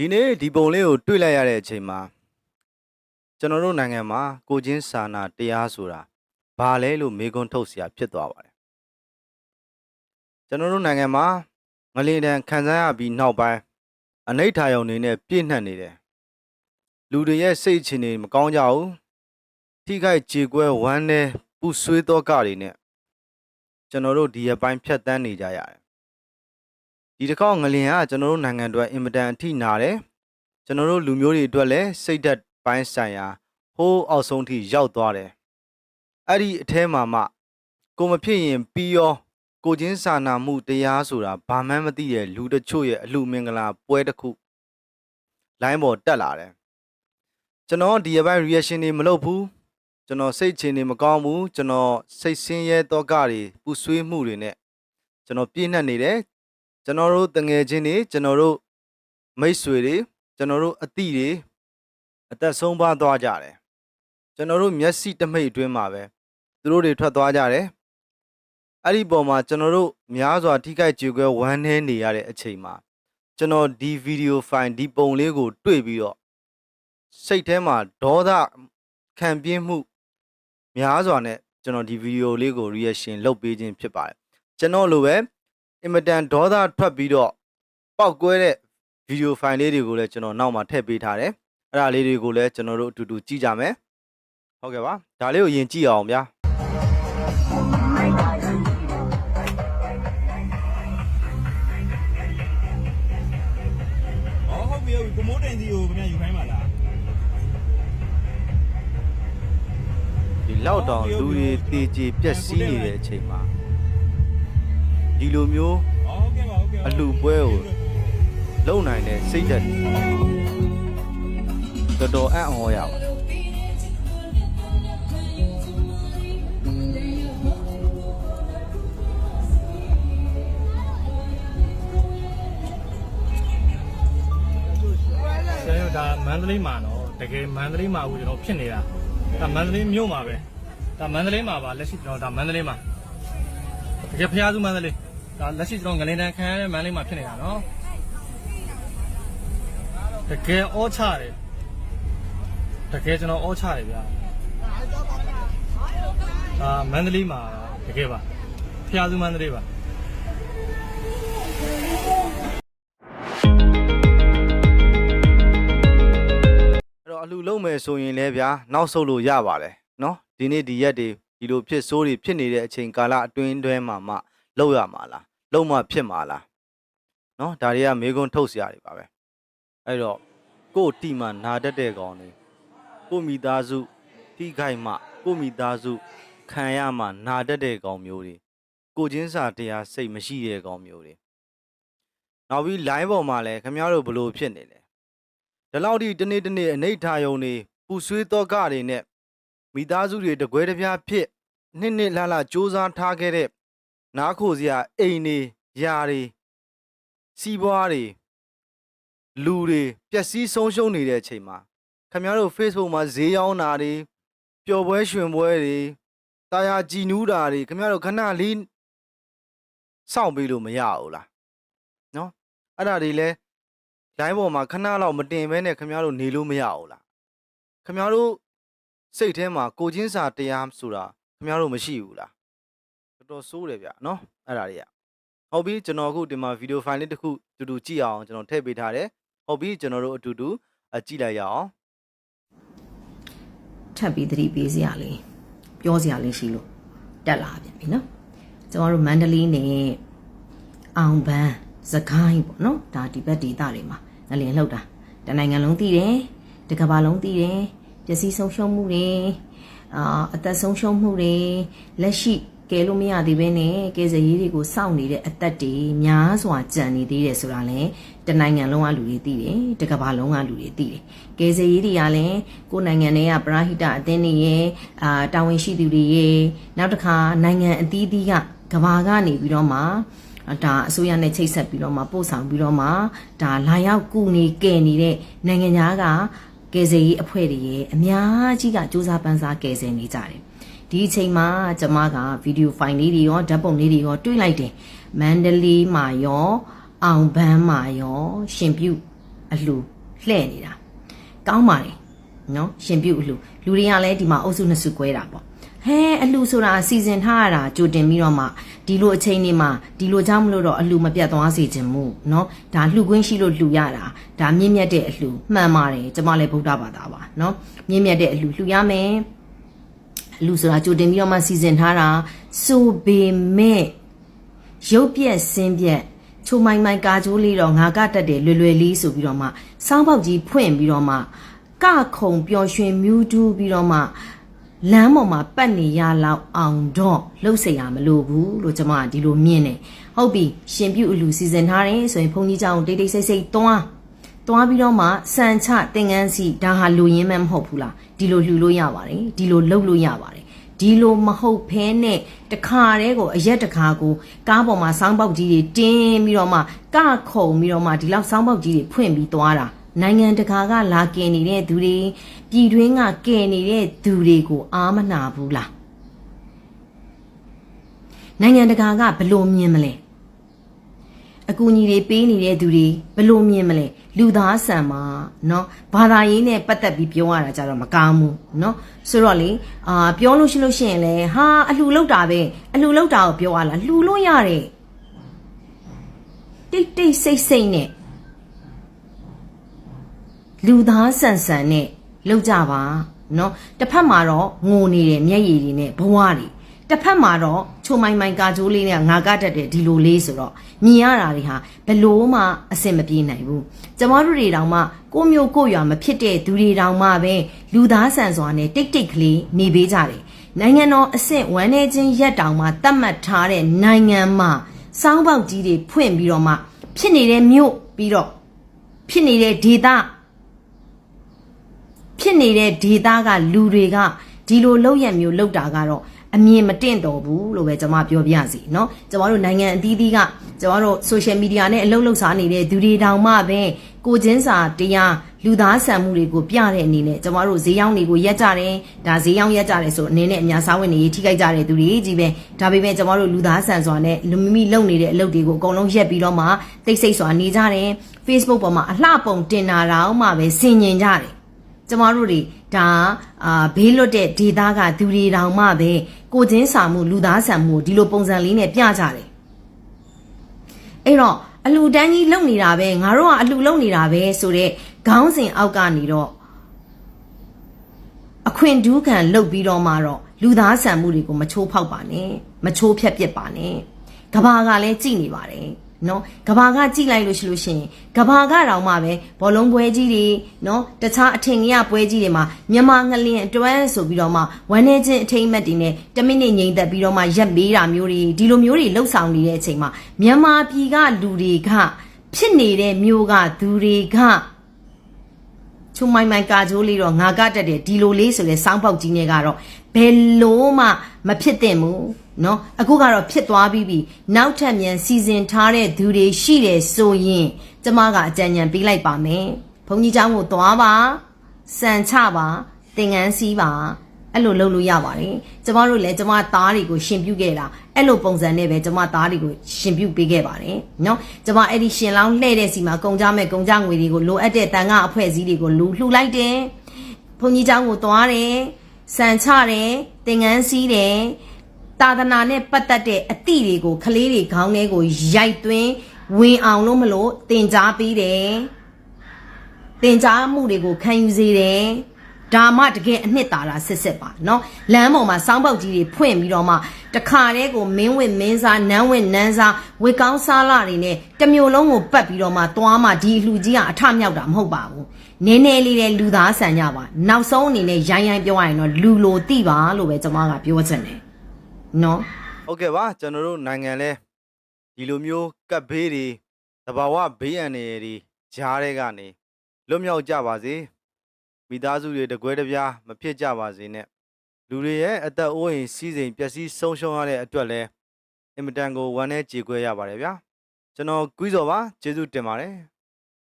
ဒီနေ့ဒီပုံလေးကိုတွေ့လိုက်ရတဲ့အချိန်မှာကျွန်တော်တို့နိုင်ငံမှာကိုချင်းစာနာတရားဆိုတာဘာလဲလို့မေးခွန်းထုတ်เสียဖြစ်သွားပါတယ်ကျွန်တော်တို့နိုင်ငံမှာငလင်တန်ခံစားရပြီးနောက်ပိုင်းအနိဋ္ဌာယုံနေနဲ့ပြည့်နှက်နေတယ်လူတွေရဲ့စိတ်အခြေအနေမကောင်းကြဘူးထိခိုက်ကြေကွဲဝမ်းနဲ့ပူဆွေးတော့ကတွေနဲ့ကျွန်တော်တို့ဒီအပိုင်းဖြတ်တန်းနေကြရတယ် ဒီတစ်ခေါက်ငလင်ကကျွန်တော်တို့နိုင်ငံအတွက်အင်မတန်အထိနာတယ်ကျွန်တော်တို့လူမျိုးတွေအတွက်လည်းစိတ်ဓာတ်ပိုင်းဆိုင်ရာဟိုးအောက်ဆုံးထိရောက်သွားတယ်အဲ့ဒီအထဲမှာမှကိုမဖြစ်ရင်ပြီးရောကိုချင်းစာနာမှုတရားဆိုတာဘာမှန်းမသိတဲ့လူတချို့ရဲ့အလူမင်္ဂလာပွဲတစ်ခုလိုင်းပေါ်တက်လာတယ်ကျွန်တော်ဒီအပိုင်း reaction တွေမလုပ်ဘူးကျွန်တော်စိတ်ချင်နေမကောင်းဘူးကျွန်တော်စိတ်ဆင်းရဲတော့ကတွေပူဆွေးမှုတွေနဲ့ကျွန်တော်ပြည့်နှက်နေတယ် ကျွန်တော်တို့တငယ်ချင်းတွေကျွန်တော်တို့မိတ်ဆွေတွေကျွန်တော်တို့အသည့်တွေအသက်ဆုံးပါသွားကြတယ်ကျွန်တော်တို့မျက်စိတမိတ်အတွင်းမှာပဲသူတို့တွေထွက်သွားကြတယ်အဲ့ဒီပုံမှာကျွန်တော်တို့များစွာထိခိုက်ကြွယ်ကွဲဝမ်းနည်းနေရတဲ့အချိန်မှာကျွန်တော်ဒီဗီဒီယိုဖိုင်ဒီပုံလေးကို တွေ့ပြီးတော့စိတ်ထဲမှာဒေါသခံပြင်းမှု များစွာနဲ့ကျွန်တော်ဒီဗီဒီယိုလေးကို reaction လုပ်ပေးခြင်းဖြစ်ပါတယ်ကျွန်တော်လိုပဲ အင်မတန်ဒေါသထွက်ပြီးတော့ပောက်ကွဲတဲ့ဗီဒီယိုဖိုင်လေးတွေကိုလည်းကျွန်တော်နောက်မှာထည့်ပေးထားတယ်အဲ့ဒါလေးတွေကိုလည်းကျွန်တော်တို့အတူတူကြည့်ကြမယ်ဟုတ်ကဲ့ပါဒါလေးကိုယင်ကြည့်အောင်ဗျာอ๋อဟုတ်ပြီဟုတ်ပြီကိုမိုးတင်စီကိုခင်ဗျာယူခိုင်းပါလားဒီလောက်တောင်လူတွေတေချေပြက်စီးနေတဲ့အချိန်မှာ ဒီလိုမျိုးอ๋อဟုတ်ကဲ့ပါဟုတ်ကဲ့ပါအလှပွဲကိုလုံနိုင်တဲ့စိတ်ဓာတ်တော်တော်အံ့ဩရပါကျွန်တော်ဒါမန္တလေးမှာနော်တကယ်မန္တလေးမှာဦးကျွန်တော်ဖြစ်နေတာဒါမန္တလေးမြို့မှာပဲဒါမန္တလေးမှာပါလက်ရှိကျွန်တော်ဒါမန္တလေးမှာတကယ်ဖျားစုမန္တလေး ဒါလက်ရှိကျွန်တော်ငလင်တန်ခံရတဲ့မန္တလေးမှာဖြစ်နေတာနော်တကယ်အောချတယ်တကယ်ကျွန်တော်အောချတယ်ဗျာဒါမန္တလေးမှာတကယ်ပါဖျားစုမန္တလေးပါအဲ့တော့အလှလုံးမယ်ဆိုရင်လည်းဗျာနောက်ဆုတ်လို့ရပါတယ်နော်ဒီနေ့ဒီရက်တွေဒီလိုဖြစ်ဆိုးတွေဖြစ်နေတဲ့အချိန်ကာလအတွင်းတွဲမှာမှလောက်ရမှာလား လုံးမဖြစ်မှာလားနော်ဒါတွေကမေကွန်းထုတ်စရာတွေပါပဲအဲ့တော့ကို့တီမှာနာတတ်တဲ့ကောင်တွေကို့မိသားစုထိခိုက်မှကို့မိသားစုခံရမှနာတတ်တဲ့ကောင်မျိုးတွေကိုချင်းစာတရားစိတ်မရှိတဲ့ကောင်မျိုးတွေနောက်ပြီး line ပေါ်မှာလည်းခင်ဗျားတို့ဘလို့ဖြစ်နေလဲဒီလောက်ထိတနေ့တနေ့အနိဋ္ဌာယုံနေပူဆွေးတော့ကတွေနဲ့မိသားစုတွေတကွဲတပြားဖြစ်နှစ်နှစ်လှလှစူးစမ်းထားခဲ့တဲ့ နားခိုစရာအိမ်တွေယာတွေစီးပွားတွေလူတွေပျက်စီးဆုံးရှုံးနေတဲ့အချိန်မှာခင်ဗျားတို့ Facebook မှာဈေးရောင်းတာတွေပျော်ပွဲရွှင်ပွဲတွေတာယာကြည်နူးတာတွေခင်ဗျားတို့ခဏလေးစောင့်ပေးလို့မရဘူးလားနော်အဲ့ဒါတွေလဲလိုင်းပေါ်မှာခဏလောက်မတင်ဘဲနဲ့ခင်ဗျားတို့နေလို့မရဘူးလားခင်ဗျားတို့စိတ်ထဲမှာကိုချင်းစာတရားဆိုတာခင်ဗျားတို့မရှိဘူးလား တော်တော်ဆိုးတယ်ဗျနော်အဲ့ဒါတွေကဟုတ်ပြီကျွန်တော်အခုဒီမှာဗီဒီယိုဖိုင်လေးတစ်ခုတူတူကြည့်အောင်ကျွန်တော်ထည့်ပေးထားတယ်ဟုတ်ပြီကျွန်တော်တို့အတူတူအကြည့်လိုက်ရအောင်ထပ်ပြီးသတိပေးစရာလေးပြောစရာလေးရှိလို့တက်လာပြန်ပြီနော်ကျွန်တော်တို့မန္တလေးနဲ့အောင်ပန်းစကိုင်းပေါ့နော်ဒါဒီဘက်ဒေသတွေမှာငလျင်လှုပ်တာတနိုင်ငံလုံးသိတယ်တကမ္ဘာလုံးသိတယ်ပျက်စီးဆုံးရှုံးမှုတွေအာအသက်ဆုံးရှုံးမှုတွေလက်ရှိ ကဲလို့မရသေးဘဲနဲ့ကဲစရေးတွေကိုစောင့်နေတဲ့အသက်တွေများစွာကြံနေသေးတယ်ဆိုတာလည်းတနိုင်ငံလုံးကလူတွေသိတယ်တကမ္ဘာလုံးကလူတွေသိတယ်ကဲစရေးတွေကလည်းကိုယ်နိုင်ငံတွေကပရာဟိတအသင်းတွေရဲ့အာတာဝန်ရှိသူတွေရဲ့နောက်တစ်ခါနိုင်ငံအသီးသီးကကဘာကနေပြီးတော့မှဒါအစိုးရနဲ့ချိတ်ဆက်ပြီးတော့မှပို့ဆောင်ပြီးတော့မှဒါလာရောက်ကူနေကဲနေတဲ့နိုင်ငံသားကကယ်ဆယ်ရေးအဖွဲ့တွေရဲ့အများကြီးကစူးစမ်းပန်းစားကယ်ဆယ်နေကြတယ် ဒီအချိန်မှာကျမကဗီဒီယိုဖိုင်လေးတွေရောဓာတ်ပုံလေးတွေရောတွေ့လိုက်တယ်မန္တလေးမှာရောအောင်ဘန်းမှာရောရှင်ပြုအလှလှည့်နေတာကောင်းပါတယ်နော်ရှင်ပြုတ်အလှလူတွေကလည်းဒီမှာအုပ်စုနှစ်စု꿰တာပေါ့ဟဲအလှဆိုတာစီစဉ်ထားရတာကြိုတင်ပြီးတော့မှဒီလိုအချိန်လေးမှာဒီလိုကြောင့်မလို့တော့အလှမပြတ်သွားစေခြင်းမို့နော်ဒါလှခွင့်ရှိလို့လှရတာဒါမြင့်မြတ်တဲ့အလှမှန်ပါတယ်ကျမလည်းဗုဒ္ဓဘာသာပါနော်မြင့်မြတ်တဲ့အလှလှရမယ် လူဆိုတာကြိုတင်ပြီးတော့မှစီစဉ်ထားတာဆိုပေမဲ့ရုပ်ပြက်စင်းပြက်ချိုမိုင်မိုင်ကာကြိုးလေးတော့ငါကတက်တယ်လွယ်လွယ်လေးဆိုပြီးတော့မှစောင်းပေါက်ကြီးဖွင့်ပြီးတော့မှကခုံပျော်ရွှင်မြူးတူးပြီးတော့မှလမ်းပေါ်မှာပတ်နေရလောက်အောင်တော့လှုပ်เสียရမလို့ဘူးလို့ကျွန်မကဒီလိုမြင်တယ်ဟုတ်ပြီရှင်ပြုတ်အလူစီစဉ်ထားတယ်ဆိုရင်ဘုန်းကြီးเจ้าတိတ်တိတ်ဆိတ်ဆိတ်တွား တွားပြီးတော့မှစံချတင်ငန်းစီဒါဟာလူရင်းမဲမဟုတ်ဘူးလားဒီလိုလှူလို့ရပါတယ်ဒီလိုလှုပ်လို့ရပါတယ်ဒီလိုမဟုတ်ဖဲနဲ့တခါတည်းကိုအရက်တခါကိုကားပေါ်မှာစောင်းပေါက်ကြီးတွေတင်းပြီးတော့မှကခုံပြီးတော့မှဒီလောက်စောင်းပေါက်ကြီးတွေဖွင့်ပြီးသွားတာနိုင်ငံတကာကလာကင်နေတဲ့သူတွေပြည်တွင်းကကင်နေတဲ့သူတွေကိုအားမနာဘူးလားနိုင်ငံတကာကဘလို့မြင်မလဲ အကူအညီတွေပေးနေတဲ့သူတွေဘလို့မြင်မလဲလူသားဆန်မှာเนาะဘာသာရေးနဲ့ပတ်သက်ပြီးပြောရတာကြတော့မကောင်းဘူးเนาะဆိုတော့လေအာပြောလို့ရှိလို့ရှိရင်လေဟာအလှလောက်တာပဲအလှလောက်တာကိုပြောရလားလှလို့ရတယ်တိတ်တိတ်ဆိတ်ဆိတ်နဲ့လူသားဆန်ဆန်နဲ့လောက်ကြပါเนาะတစ်ဖက်မှာတော့ငိုနေတယ်မျက်ရည်တွေနဲ့ဘဝတွေ တစ်ဖက်မှာတော့ချိုမိုင်မိုင်ကာကြိုးလေးနဲ့ငါကတက်တယ်ဒီလိုလေးဆိုတော့မြင်ရတာတွေဟာဘလို့မှအဆင်မပြေနိုင်ဘူးကျမတို့တွေတောင်မှကိုမျိုးကိုရွာမဖြစ်တဲ့သူတွေတောင်မှပဲလူသားဆန်စွာနဲ့တိတ်တိတ်ကလေးနေပေးကြတယ်နိုင်ငံတော်အဆင့်ဝမ်းနေချင်းရက်တောင်မှတတ်မှတ်ထားတဲ့နိုင်ငံမှာစောင်းပေါက်ကြီးတွေဖွင့်ပြီးတော့မှဖြစ်နေတဲ့မြို့ပြီးတော့ဖြစ်နေတဲ့ဒေသဖြစ်နေတဲ့ဒေတာကလူတွေကဒီလိုလောက်ရမျိုးလောက်တာကတော့ အမြင်မတင့်တော်ဘူးလို့ပဲကျွန်မပြောပြစီเนาะကျွန်တော်တို့နိုင်ငံအသီးသီးကကျွန်တော်တို့ social media နဲ့အလုပ်လုပ်စားနေတဲ့သူတွေတောင်မှပဲကိုချင်းစာတရားလူသားဆန်မှုတွေကိုပြတဲ့အနေနဲ့ကျွန်တော်တို့ဈေးရောင်းတွေကိုရက်ကြတယ်ဒါဈေးရောင်းရက်ကြတယ်ဆိုအနေနဲ့အများစားဝင်တွေထိခိုက်ကြတဲ့သူတွေကြီးပဲဒါပေမဲ့ကျွန်တော်တို့လူသားဆန်စွာနဲ့လူမိမိလုပ်နေတဲ့အလုပ်တွေကိုအကုန်လုံးရက်ပြီးတော့မှတိတ်ဆိတ်စွာနေကြတယ် Facebook ပေါ်မှာအလှပုံတင်တာတောင်မှပဲဆင်ញင်ကြတယ် ကျမတို့တွေဒါအာဘေးလွတ်တဲ့ဒေသကသူတွေတောင်မှပဲ ကိုချင်းစာမှုလူသားဆန်မှုဒီလိုပုံစံလေးနဲ့ပြကြတယ်အဲ့တော့အလူတန်းကြီးလုံနေတာပဲငါတို့ကအလူလုံနေတာပဲဆိုတော့ခေါင်းစဉ်အောက်ကနေတော့အခွင့်ဒူးခံလှုပ်ပြီးတော့မှတော့လူသားဆန်မှုတွေကိုမချိုးဖောက်ပါနဲ့မချိုးဖြက်ပစ်ပါနဲ့ကဘာကလည်းကြည်နေပါတယ် နော်ကဘာကကြည်လိုက်လို့ရှိလို့ရှိရင်ကဘာကတောင်မှပဲဘောလုံးပွဲကြီးတွေနော်တခြားအထင်ကြီးပွဲကြီးတွေမှာမြန်မာငလျင်အတွန်းဆိုပြီးတော့မှဝမ်းနေချင်းအထိမ့်အမှတ်တွေနဲ့တမိနစ်ငိမ့်သက်ပြီးတော့မှရက်ပေးတာမျိုးတွေဒီလိုမျိုးတွေလှုပ်ဆောင်နေတဲ့အချိန်မှာမြန်မာပြည်ကလူတွေကဖြစ်နေတဲ့မျိုးကသူတွေကချုံမိုင်မိုင်ကာကြိုးလေးတော့ငါကတက်တယ်ဒီလိုလေးဆိုလဲစောင်းပေါက်ကြီးနဲ့ကတော့ဘယ်လို့မှမဖြစ်သင့်ဘူး เนาะအခုကတော့ဖြစ်သွားပြီးပြီနောက်ထပ်မြန်စီစဉ်ထားတဲ့သူတွေရှိတယ်ဆိုရင်ကျမကအကြံဉာဏ်ပေးလိုက်ပါမယ်ဘုန်းကြီးเจ้าကိုသွားပါစံချပါသင်ငန်းစီးပါအဲ့လိုလုပ်လို့ရပါတယ်ကျမတို့လည်းကျမသားတွေကိုရှင်ပြုခဲ့တာအဲ့လိုပုံစံနဲ့ပဲကျမသားတွေကိုရှင်ပြုပေးခဲ့ပါတယ်เนาะကျမအဲ့ဒီရှင်လောင်းလှဲ့တဲ့စီမှာကုန်ကြမဲ့ကုန်ကြငွေတွေကိုလိုအပ်တဲ့တန်ခါအဖွဲ့အစည်းတွေကိုလူလှူလိုက်တယ်ဘုန်းကြီးเจ้าကိုသွားတယ်စံချတယ်သင်ငန်းစီးတယ် သာသနာနဲ့ပတ်သက်တဲ့အသည့်တွေကိုကလေးတွေခေါင်းထဲကိုရိုက်သွင်းဝင်အောင်လို့မလို့တင် जा ပေးတယ် သင်ကြားမှုတွေကိုခံယူစေတယ်ဒါမှတကယ်အနှစ်သာရစစ်စစ်ပါเนาะလမ်းပေါ်မှာစောင်းပေါက်ကြီးတွေဖွင့်ပြီးတော့မှတခါတည်းကိုမင်းဝင်မင်းစားနန်းဝင်နန်းစားဝေကောင်းစားလာတွေနဲ့တစ်မျိုးလုံးကိုပတ်ပြီးတော့မှသွားမှဒီအလှကြီးကအထမြောက်တာမဟုတ်ပါဘူးနည်းနည်းလေးတဲ့လူသားဆန်ကြပါနောက်ဆုံးအနေနဲ့ရိုင်းရိုင်းပြောရရင်တော့လူလိုတိပါလို့ပဲကျွန်မကပြောချင်တယ် နော်ဟုတ်ကဲ့ပါကျွန်တော်တို့နိုင်ငံလဲဒီလိုမျိုးကပ်ဘေးတွေသဘာဝဘေးအန္တရာယ်တွေကြားတဲ့ကနေလွတ်မြောက်ကြပါစေမိသားစုတွေတကွဲတပြားမဖြစ်ကြပါစေနဲ့လူတွေရဲ့အသက်အိုးအိမ်စီးစိမ်ပျက်စီးဆုံးရှုံးရတဲ့အတွက်လဲအင်မတန်ကိုဝမ်းနဲ့ကြေကွဲရပါတယ်ဗျာကျွန်တော်ကွီးစော်ပါကျေးဇူးတင်ပါတယ်